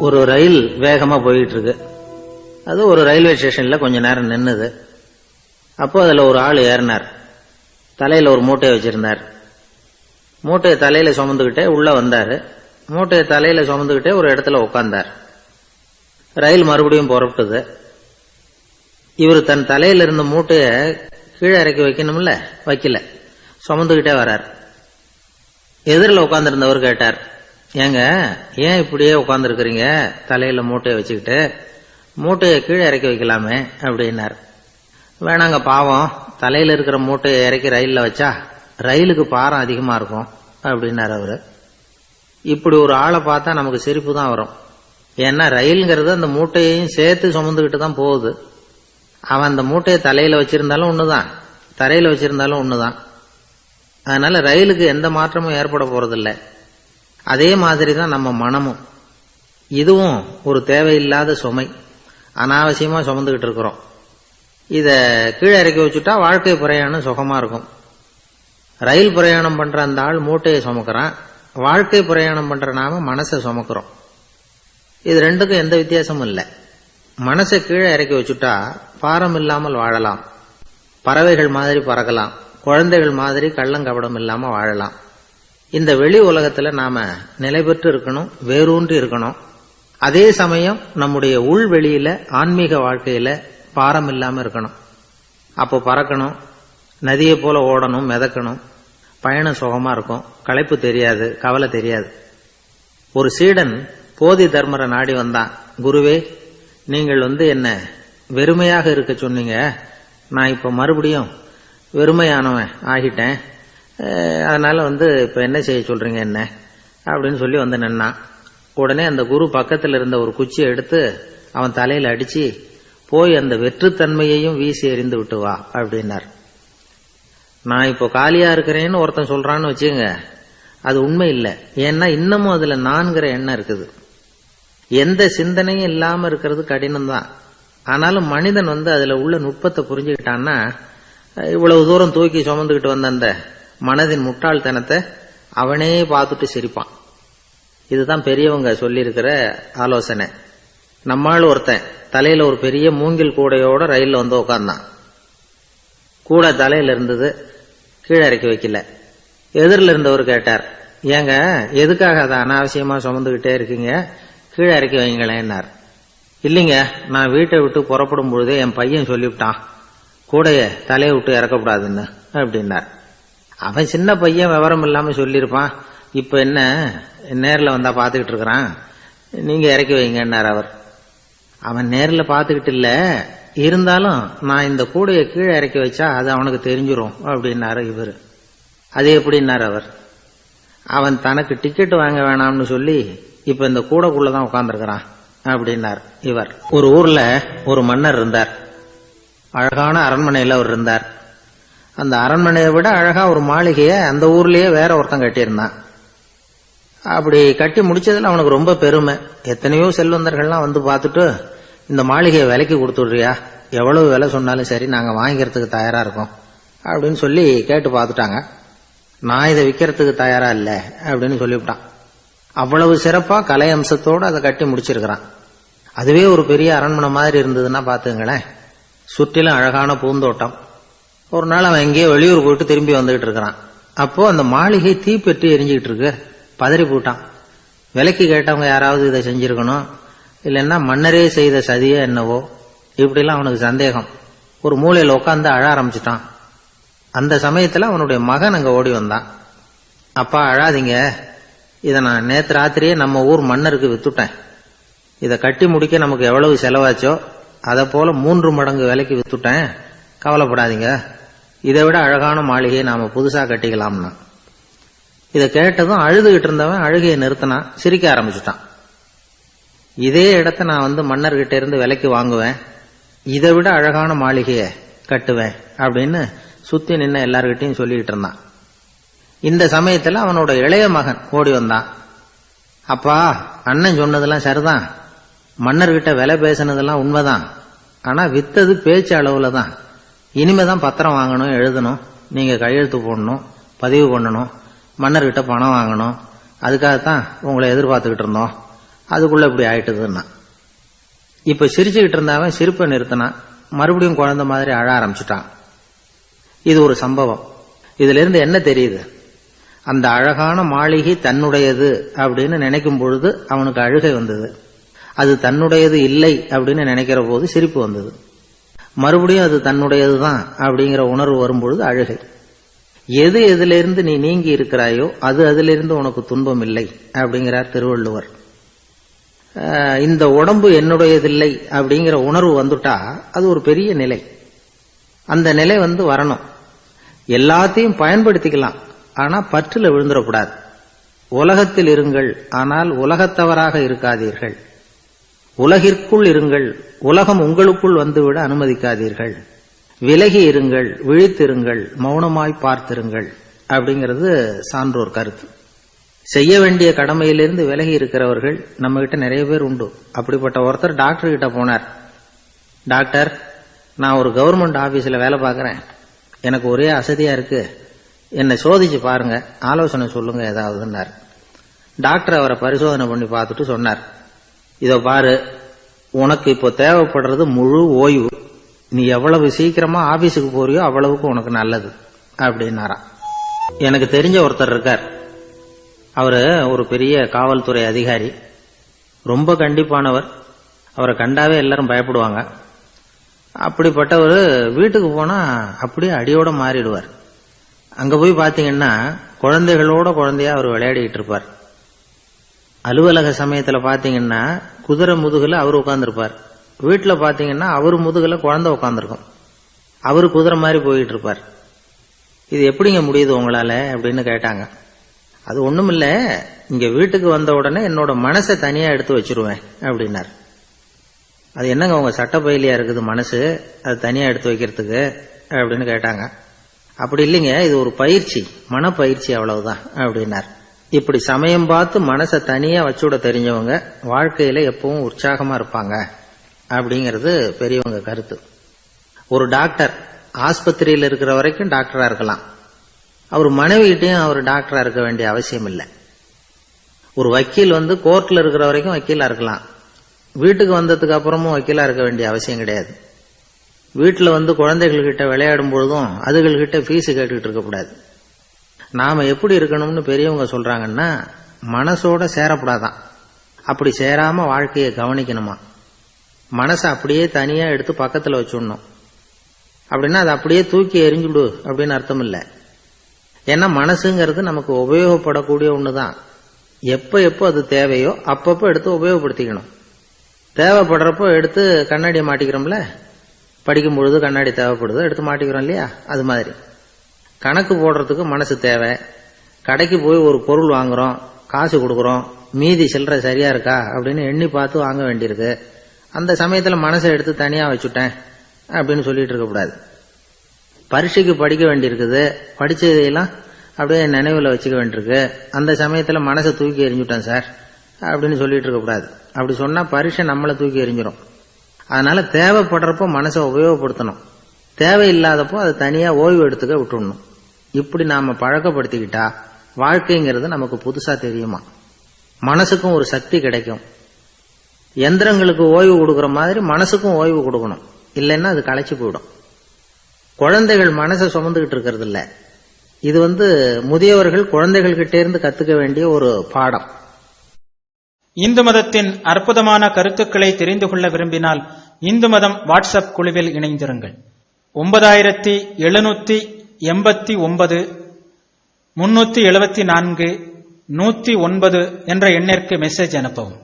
ஒரு ரயில் வேகமா போயிட்டு இருக்கு அது ஒரு ரயில்வே ஸ்டேஷன்ல கொஞ்ச நேரம் நின்னுது. அப்போ அதுல ஒரு ஆள் ஏறினார். தலையில ஒரு மூட்டையை வச்சிருந்தார். மூட்டையை தலையில சுமந்துக்கிட்டே உள்ள வந்தாரு. மூட்டையை தலையில சுமந்துக்கிட்டே ஒரு இடத்துல உட்கார்ந்தார். ரயில் மறுபடியும் புறப்பட்டது. இவர் தன் தலையில இருந்த மூட்டையை கீழே இறக்கி வைக்கணும்ல? வைக்கல. சுமந்துக்கிட்டே வரார். எதிரில் உட்காந்துருந்தவர் கேட்டார் ஏங்க ஏன் இப்படியே உட்காந்துருக்கிறீங்க தலையில மூட்டையை வச்சுக்கிட்டு மூட்டையை கீழே இறக்கி வைக்கலாமே அப்படின்னார். வேணாங்க பாவம். தலையில இருக்கிற மூட்டையை இறக்கி ரயில்ல வச்சா ரயிலுக்கு பாரம் அதிகமா இருக்கும் அப்படின்னார் அவரு. இப்படி ஒரு ஆளை பார்த்தா நமக்கு சிரிப்பு தான் வரும். ஏன்னா ரயிலுங்கிறது அந்த மூட்டையையும் சேர்த்து சுமந்துக்கிட்டு தான் போகுது. அவன் அந்த மூட்டையை தலையில வச்சிருந்தாலும் ஒண்ணுதான். தரையில வச்சிருந்தாலும் ஒண்ணுதான். அதனால ரயிலுக்கு எந்த மாற்றமும் ஏற்பட போறதில்ல. அதே மாதிரி தான் நம்ம மனமும். இதுவும் ஒரு தேவையில்லாத சுமை. அனாவசியமா சுமந்துகிட்டு இருக்கிறோம். இத கீழே இறக்கி வச்சுட்டா வாழ்க்கை பிரயாணம் சுகமா இருக்கும். ரயில் பிரயாணம் பண்ற அந்த ஆள் மூட்டையை சுமக்கிறான். வாழ்க்கை பிரயாணம் பண்ற நாம மனசை சுமக்கிறோம். இது ரெண்டுக்கும் எந்த வித்தியாசமும் இல்லை. மனசை கீழே இறக்கி வச்சுட்டா பாரம் இல்லாமல் வாழலாம். பறவைகள் மாதிரி பறக்கலாம். குழந்தைகள் மாதிரி கள்ளங்கபடம் இல்லாம வாழலாம். இந்த வெளி உலகத்துல நாம நிலை பெற்று இருக்கணும் வேரூன்றி இருக்கணும். அதே சமயம் நம்முடைய உள் வெளியில ஆன்மீக வாழ்க்கையில பாரம் இல்லாம இருக்கணும். அப்போ பறக்கணும் நதியை போல ஓடணும் மிதக்கணும். பயணம் சுகமா இருக்கும் களைப்பு தெரியாது கவலை தெரியாது. ஒரு சீடன் போதி தர்மரை நாடி வந்தான். குருவே நீங்கள் வந்து என்ன வெறுமையாக இருக்க சொன்னீங்க. நான் இப்ப மறுபடியும் வெறுமையானவன் ஆகிட்டேன். அதனால் வந்து இப்போ என்ன செய்ய சொல்கிறீங்க என்ன? அப்படின்னு சொல்லி வந்து நின்னான் உடனே அந்த குரு பக்கத்தில் இருந்த ஒரு குச்சியை எடுத்து அவன் தலையில் அடித்து போய் அந்த வெற்றுத்தன்மையையும் வீசி எறிந்து விட்டு வா அப்படின்னார். நான் இப்போ காலியாக இருக்கிறேன்னு ஒருத்தன் சொல்கிறான்னு வச்சுங்க அது உண்மை இல்லை. ஏன்னா இன்னமும் அதில் நான்கிற எண்ணம் இருக்குது. எந்த சிந்தனையும் இல்லாமல் இருக்கிறது கடினம் தான் ஆனாலும் மனிதன் வந்து அதில் உள்ள நுட்பத்தை புரிஞ்சுக்கிட்டான்னா இவ்வளவு தூரம் தூக்கி சுமந்துக்கிட்டு வந்த அந்த மனதின் முட்டாள்தனத்தை அவனே பார்த்துட்டு சிரிப்பான். இதுதான் பெரியவங்க சொல்லியிருக்கிற ஆலோசனை. நம்மால் ஒருத்தன் தலையில ஒரு பெரிய மூங்கில் கூடையோட ரயில்ல வந்து உக்காந்தான். கூடை தலையில இருந்தது கீழே இறக்கி வைக்கல. எதிரில் இருந்தவர் கேட்டார் ஏங்க எதுக்காக அதை அனாவசியமா சுமந்துகிட்டே இருக்கீங்க? கீழே இறக்கி வைங்களேன்னார். இல்லைங்க நான் வீட்டை விட்டு புறப்படும் பொழுதே என் பையன் சொல்லிவிட்டான் கூடைய தலையை விட்டு இறக்கக்கூடாதுன்னு அப்படின்னார். அவன் சின்ன பையன் விவரம் இல்லாம சொல்லியிருப்பான். இப்ப என்ன? நேரில் வந்தா பாத்துக்கிட்டு இருக்கிறான். நீங்க இறக்கி வைங்கன்னார் அவர். அவன் நேரில் பாத்துக்கிட்டு இல்ல. இருந்தாலும் நான் இந்த கூடையை கீழே இறக்கி வச்சா அது அவனுக்கு தெரிஞ்சிடும் அப்படின்னாரு இவர். அது எப்படின்னார் அவர்? அவன் தனக்கு டிக்கெட் வாங்க வேணாம்னு சொல்லி இப்ப இந்த கூடைக்குள்ளே தான் உட்காந்துருக்கிறான் அப்படின்னார் இவர். ஒரு ஊர்ல ஒரு மன்னர் இருந்தார். அழகான அரண்மனையில் அவர் இருந்தார். அந்த அரண்மனையை விட அழகாக ஒரு மாளிகையை அந்த ஊர்லேயே வேற ஒருத்தன் கட்டியிருந்தான் அப்படி கட்டி முடிச்சதில் அவனுக்கு ரொம்ப பெருமை. எத்தனையோ செல்வந்தர்கள்லாம் வந்து பார்த்துட்டு இந்த மாளிகையை விலைக்கு கொடுத்துட்றியா? எவ்வளவு விலை சொன்னாலும் சரி நாங்கள் வாங்கிக்கிறதுக்கு தயாராக இருக்கோம். அப்படின்னு சொல்லி கேட்டு பார்த்துட்டாங்க. நான் இதை விற்கிறதுக்கு தயாராக இல்லை அப்படின்னு சொல்லிவிட்டான். அவ்வளவு சிறப்பாக கலை அம்சத்தோடு அதை கட்டி முடிச்சிருக்கிறான். அதுவே ஒரு பெரிய அரண்மனை மாதிரி இருந்ததுன்னா பார்த்துங்களேன். சுற்றிலும் அழகான பூந்தோட்டம். ஒரு நாள் அவன் எங்கேயோ வெளியூர் போயிட்டு திரும்பி வந்துகிட்டு இருக்கிறான். அப்போ அந்த மாளிகை தீப்பெட்டி எரிஞ்சுக்கிட்டு இருக்கு. பதறி போட்டான். விலைக்கு கேட்டவங்க யாராவது இதை செஞ்சிருக்கணும்? இல்லைன்னா மன்னரே செய்த சதியே என்னவோ? இப்படிலாம் அவனுக்கு சந்தேகம். ஒரு மூலையில் உட்காந்து அழ ஆரம்பிச்சிட்டான். அந்த சமயத்தில் அவனுடைய மகன் அங்கே ஓடி வந்தான். அப்பா அழாதீங்க. இதை நான் நேற்று ராத்திரியே நம்ம ஊர் மன்னருக்கு வித்துட்டேன். இதை கட்டி முடிக்க நமக்கு எவ்வளவு செலவாச்சோ அதை போல மூன்று மடங்கு விலைக்கு வித்துட்டேன். கவலைப்படாதீங்க. இதை விட அழகான மாளிகையை நாம புதுசா கட்டிக்கலாம்னா. இதை கேட்டதும் அழுதுகிட்டு இருந்தவன் அழுகையை நிறுத்தினான் சிரிக்க ஆரம்பிச்சுட்டான். இதே இடத்த நான் வந்து மன்னர்கிட்ட இருந்து விலைக்கு வாங்குவேன். இதை விட அழகான மாளிகையை கட்டுவேன் அப்படின்னு சுத்தி நின்ன எல்லார்கிட்டையும் சொல்லிட்டு இருந்தான். இந்த சமயத்தில் அவனோட இளைய மகன் ஓடி வந்தான். அப்பா அண்ணன் சொன்னதெல்லாம் சரிதான். மன்னர்கிட்ட விலை பேசினதெல்லாம் உண்மைதான். ஆனா வித்தது பேச்சு அளவுல தான் இனிமேதான் பத்திரம் வாங்கணும் எழுதணும் நீங்க கையெழுத்து போடணும் பதிவு பண்ணணும் மன்னர்கிட்ட பணம் வாங்கணும். அதுக்காகத்தான் உங்களை எதிர்பார்த்துக்கிட்டு இருந்தோம். அதுக்குள்ள இப்படி ஆயிட்டுதுன்னா. இப்ப சிரிச்சுக்கிட்டு இருந்தாவன் சிரிப்பை நிறுத்தினான் மறுபடியும் குழந்தை மாதிரி அழ ஆரம்பிச்சிட்டான். இது ஒரு சம்பவம். இதுல இருந்து என்ன தெரியுது? அந்த அழகான மாளிகை தன்னுடையது அப்படின்னு நினைக்கும் பொழுது அவனுக்கு அழுகை வந்தது. அது தன்னுடையது இல்லை அப்படின்னு நினைக்கிற போது சிரிப்பு வந்தது. மறுபடியும் அது தன்னுடையது தான் அப்படிங்கிற உணர்வு வரும்பொழுது அழுகை. எது எதிலிருந்து நீ நீங்கி இருக்கிறாயோ அது அதிலிருந்து உனக்கு துன்பம் இல்லை அப்படிங்கிறார் திருவள்ளுவர். இந்த உடம்பு என்னுடையதில்லை அப்படிங்கிற உணர்வு வந்துட்டா அது ஒரு பெரிய நிலை. அந்த நிலை வந்து வரணும். எல்லாத்தையும் பயன்படுத்திக்கலாம். ஆனா பற்றில் விழுந்துடக்கூடாது உலகத்தில் இருங்கள் ஆனால் உலகத்தவராக இருக்காதீர்கள். உலகிற்குள் இருங்கள். உலகம் உங்களுக்குள் வந்துவிட அனுமதிக்காதீர்கள். விலகி இருங்கள். விழித்திருங்கள். மௌனமாய் பார்த்திருங்கள். அப்படிங்கிறது சான்றோர் கருத்து. செய்ய வேண்டிய கடமையிலிருந்து விலகி இருக்கிறவர்கள் நம்ம கிட்ட நிறைய பேர் உண்டு. அப்படிப்பட்ட ஒருத்தர் டாக்டர் கிட்ட போனார். டாக்டர் நான் ஒரு கவர்மெண்ட் ஆபீஸ்ல வேலை பார்க்கறேன். எனக்கு ஒரே அசதியா இருக்கு. என்னை சோதிச்சு பாருங்க. ஆலோசனை சொல்லுங்க ஏதாவதுன்னார். டாக்டர் அவரை பரிசோதனை பண்ணி பார்த்துட்டு சொன்னார். இதை பாரு உனக்கு இப்போ தேவைப்படுறது முழு ஓய்வு. நீ எவ்வளவு சீக்கிரமா ஆபீஸுக்கு போறியோ அவ்வளவுக்கு உனக்கு நல்லது அப்படின்னாராம். எனக்கு தெரிஞ்ச ஒருத்தர் இருக்கார். அவர் ஒரு பெரிய காவல்துறை அதிகாரி. ரொம்ப கண்டிப்பானவர். அவரை கண்டாவே எல்லாரும் பயப்படுவாங்க. அப்படிப்பட்டவர் வீட்டுக்கு போனா அப்படியே அடியோட மாறிடுவார். அங்க போய் பாத்தீங்கன்னா குழந்தைகளோட குழந்தையா அவர் விளையாடிட்டு இருப்பார். அலுவலக சமயத்துல பாத்தீங்கன்னா குதிரை முதுகுல அவர் உட்காந்துருப்பார் வீட்டில் பாத்தீங்கன்னா அவர் முதுகுல குழந்தை உட்காந்துருக்கும் அவர் குதிரை மாதிரி போயிட்டு இருப்பார் இது எப்படிங்க முடியுது உங்களால? அப்படின்னு கேட்டாங்க. அது ஒண்ணுமில்ல இங்க வீட்டுக்கு வந்த உடனே என்னோட மனசை தனியா எடுத்து வச்சிருவேன் அப்படின்னார். அது என்னங்க உங்க சட்டப்பயிலியா இருக்குது மனசு? அது தனியா எடுத்து வைக்கிறதுக்கு அப்படின்னு கேட்டாங்க. அப்படி இல்லைங்க இது ஒரு பயிற்சி மனப்பயிற்சி அவ்வளவுதான் அப்படின்னார். இப்படி சமயம் பார்த்து மனசை தனியா வச்சுவிட தெரிஞ்சவங்க வாழ்க்கையில எப்பவும் உற்சாகமா இருப்பாங்க அப்படிங்கிறது பெரியவங்க கருத்து. ஒரு டாக்டர் ஆஸ்பத்திரியில் இருக்கிற வரைக்கும் டாக்டரா இருக்கலாம். அவர் மனைவிகிட்டையும் அவர் டாக்டரா இருக்க வேண்டிய அவசியம் இல்லை. ஒரு வக்கீல் வந்து கோர்ட்டில் இருக்கிற வரைக்கும் வக்கீலா இருக்கலாம். வீட்டுக்கு வந்ததுக்கு அப்புறமும் வக்கீலா இருக்க வேண்டிய அவசியம் கிடையாது. வீட்டில் வந்து குழந்தைகள்கிட்ட விளையாடும் பொழுதும் அதுகள்கிட்ட ஃபீஸ் கேட்டுக்கிட்டு இருக்கக்கூடாது நாம எப்படி இருக்கணும்னு பெரியவங்க சொல்றாங்கன்னா மனசோட சேரப்படாதான். அப்படி சேராம வாழ்க்கையை கவனிக்கணுமா? மனசை அப்படியே தனியா எடுத்து பக்கத்துல வச்சுடணும். அப்படின்னா அதை அப்படியே தூக்கி எரிஞ்சுடு அப்படின்னு அர்த்தம் இல்லை. ஏன்னா மனசுங்கிறது நமக்கு உபயோகப்படக்கூடிய ஒண்ணுதான். எப்ப எப்போ அது தேவையோ அப்பப்போ எடுத்து உபயோகப்படுத்திக்கணும். தேவைப்படுறப்போ எடுத்து கண்ணாடியை மாட்டிக்கிறோம்ல? படிக்கும் பொழுது கண்ணாடி தேவைப்படுது எடுத்து மாட்டிக்கிறோம் இல்லையா? அது மாதிரி. கணக்கு போடுறதுக்கு மனசு தேவை. கடைக்கு போய் ஒரு பொருள் வாங்குறோம் காசு கொடுக்குறோம் மீதி சில்லற சரியா இருக்கா அப்படின்னு எண்ணி பார்த்து வாங்க வேண்டியிருக்கு. அந்த சமயத்துல மனசை எடுத்து தனியா வச்சுட்டேன் அப்படின்னு சொல்லிட்டு இருக்கக்கூடாது பரீட்சைக்கு படிக்க வேண்டியிருக்குது. படிச்சதையெல்லாம் அப்படியே நினைவுல வச்சுக்க வேண்டியிருக்கு. அந்த சமயத்துல மனசை தூக்கி எறிஞ்சுட்டேன் சார் அப்படின்னு சொல்லிட்டு இருக்கக்கூடாது அப்படி சொன்னா பரீட்சை நம்மளை தூக்கி எறிஞ்சிரும். அதனால தேவைப்படுறப்போ மனசை உபயோகப்படுத்தணும். தேவையில்லாதப்போ அதை தனியா ஓய்வு எடுத்துக்க விட்டுடணும். இப்படி நாம பழக்கப்படுத்திக்கிட்டா வாழ்க்கைங்கிறது நமக்கு புதுசா தெரியுமா? மனசுக்கும் ஒரு சக்தி கிடைக்கும். எந்திரங்களுக்கு ஓய்வு கொடுக்கற மாதிரி மனசுக்கும் ஓய்வு கொடுக்கணும். இல்லைன்னா அது களைச்சு போயிடும். குழந்தைகள் மனசை சுமந்துகிட்டு இருக்கிறது இல்ல. இது வந்து முதியவர்கள் குழந்தைகள்கிட்டே இருந்து கத்துக்க வேண்டிய ஒரு பாடம். இந்து மதத்தின் அற்புதமான கருத்துக்களை தெரிந்து கொள்ள விரும்பினால் இந்து மதம் வாட்ஸ்அப் குழுவில் இணைந்திருங்கள். ஒன்பதாயிரத்தி எழுநூத்தி எண்பத்தி ஒன்பது முன்னூத்தி எழுபத்தி நான்கு நூத்தி ஒன்பது என்ற எண்ணிற்கு மெசேஜ் அனுப்பவும்.